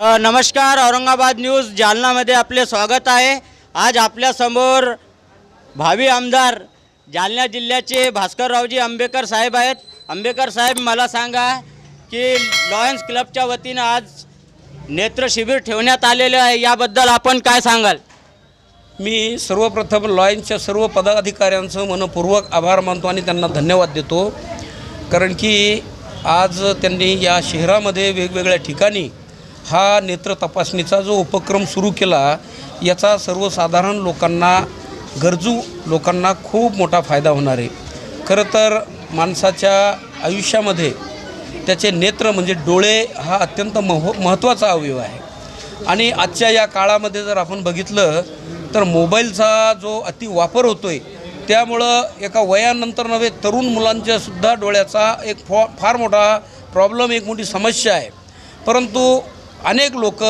नमस्कार औरंगाबाद न्यूज जालनामध्ये आपले स्वागत आहे. आज आपल्यासमोर भावी आमदार जालना जिल्ह्याचे भास्कररावजी आंबेकर साहेब आहेत. आंबेकर साहेब मला सांगा की लॉयन्स क्लबच्या वतीनं आज नेत्र शिबिर ठेवण्यात आलेलं आहे. याबद्दल आपण काय सांगाल? मी सर्वप्रथम लॉयन्सच्या सर्व पदाधिकाऱ्यांचं मनपूर्वक आभार मानतो आणि त्यांना धन्यवाद देतो. कारण की आज त्यांनी या शहरामध्ये वेगवेगळ्या ठिकाणी हा नेत्र तपासणीचा जो उपक्रम सुरू केला याचा सर्वसाधारण लोकांना गरजू लोकांना खूप मोठा फायदा होणार आहे. खरं तर माणसाच्या आयुष्यामध्ये त्याचे नेत्र म्हणजे डोळे हा अत्यंत मह महत्त्वाचा अवयव आहे. आणि आजच्या या काळामध्ये जर आपण बघितलं तर मोबाईलचा जो अति वापर होतो आहे त्यामुळं एका वयानंतर नव्हे तरुण मुलांच्या सुद्धा डोळ्याचा एक फॉ फार मोठा प्रॉब्लेम एक मोठी समस्या आहे. परंतु अनेक लोक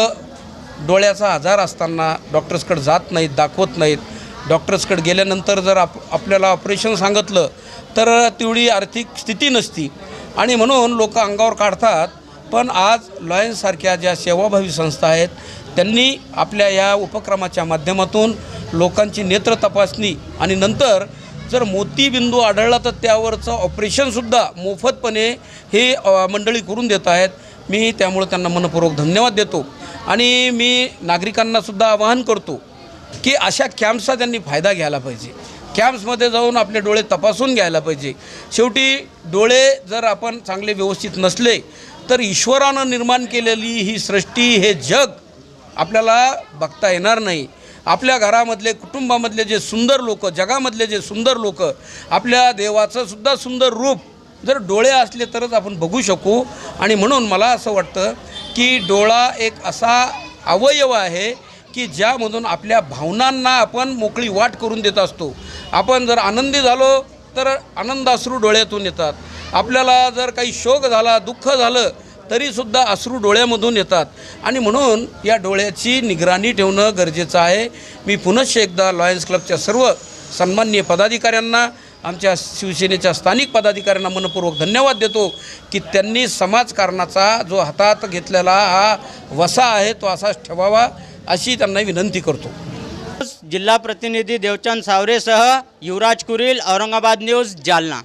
डोळ्याचा आजार असताना डॉक्टर्सकडे जात नाहीत दाखवत नाहीत. डॉक्टर्सकडे गेल्यानंतर जर आप आपल्याला ऑपरेशन सांगितलं तर तेवढी आर्थिक स्थिती नसती. आणि म्हणून लोक अंगावर काढतात पण आज लॉयन्ससारख्या ज्या सेवाभावी संस्था आहेत त्यांनी आपल्या या उपक्रमाच्या माध्यमातून लोकांची नेत्र तपासणी आणि नंतर जर मोतीबिंदू आढळला तर त्यावरचं ऑपरेशनसुद्धा मोफतपणे हे मंडळी करून देत आहेत. मी त्यामुळे त्यांना मनपूर्वक धन्यवाद देतो. आणि मी नागरिकांनासुद्धा आवाहन करतो की अशा कॅम्प्सचा त्यांनी फायदा घ्यायला पाहिजे. कॅम्प्समध्ये जाऊन आपले डोळे तपासून घ्यायला पाहिजे. शेवटी डोळे जर आपण चांगले व्यवस्थित नसले तर ईश्वरानं निर्माण केलेली ही सृष्टी हे जग आपल्याला बघता येणार नाही. आपल्या घरामधले कुटुंबामधले जे सुंदर लोक जगामधले जे सुंदर लोक आपल्या देवाचं सुद्धा सुंदर रूप जर डोळे असले तरच आपण बघू शकू. आणि म्हणून मला असं वाटतं की डोळा एक असा अवयव आहे की ज्यामधून आपल्या भावनांना आपण मोकळी वाट करून देत असतो. आपण जर आनंदी झालो तर आनंदाश्रू डोळ्यातून येतात. आपल्याला जर काही शोक झाला दुःख झालं तरीसुद्धा अश्रू डोळ्यामधून येतात. आणि म्हणून या डोळ्याची निगराणी ठेवणं गरजेचं आहे. मी पुनश्च एकदा लॉयन्स क्लबच्या सर्व सन्माननीय पदाधिकाऱ्यांना आमच्या शिवसेनेच्या स्थानिक पदाधिकाऱ्यांना मनपूर्वक धन्यवाद देतो की त्यांनी समाजकारणाचा जो हातात घेतलेला हा वसा आहे तो असाच ठेवावा अशी त्यांना विनंती करतो. जिल्हा प्रतिनिधी देवचंद सावरेसह युवराज कुरील औरंगाबाद न्यूज जालना.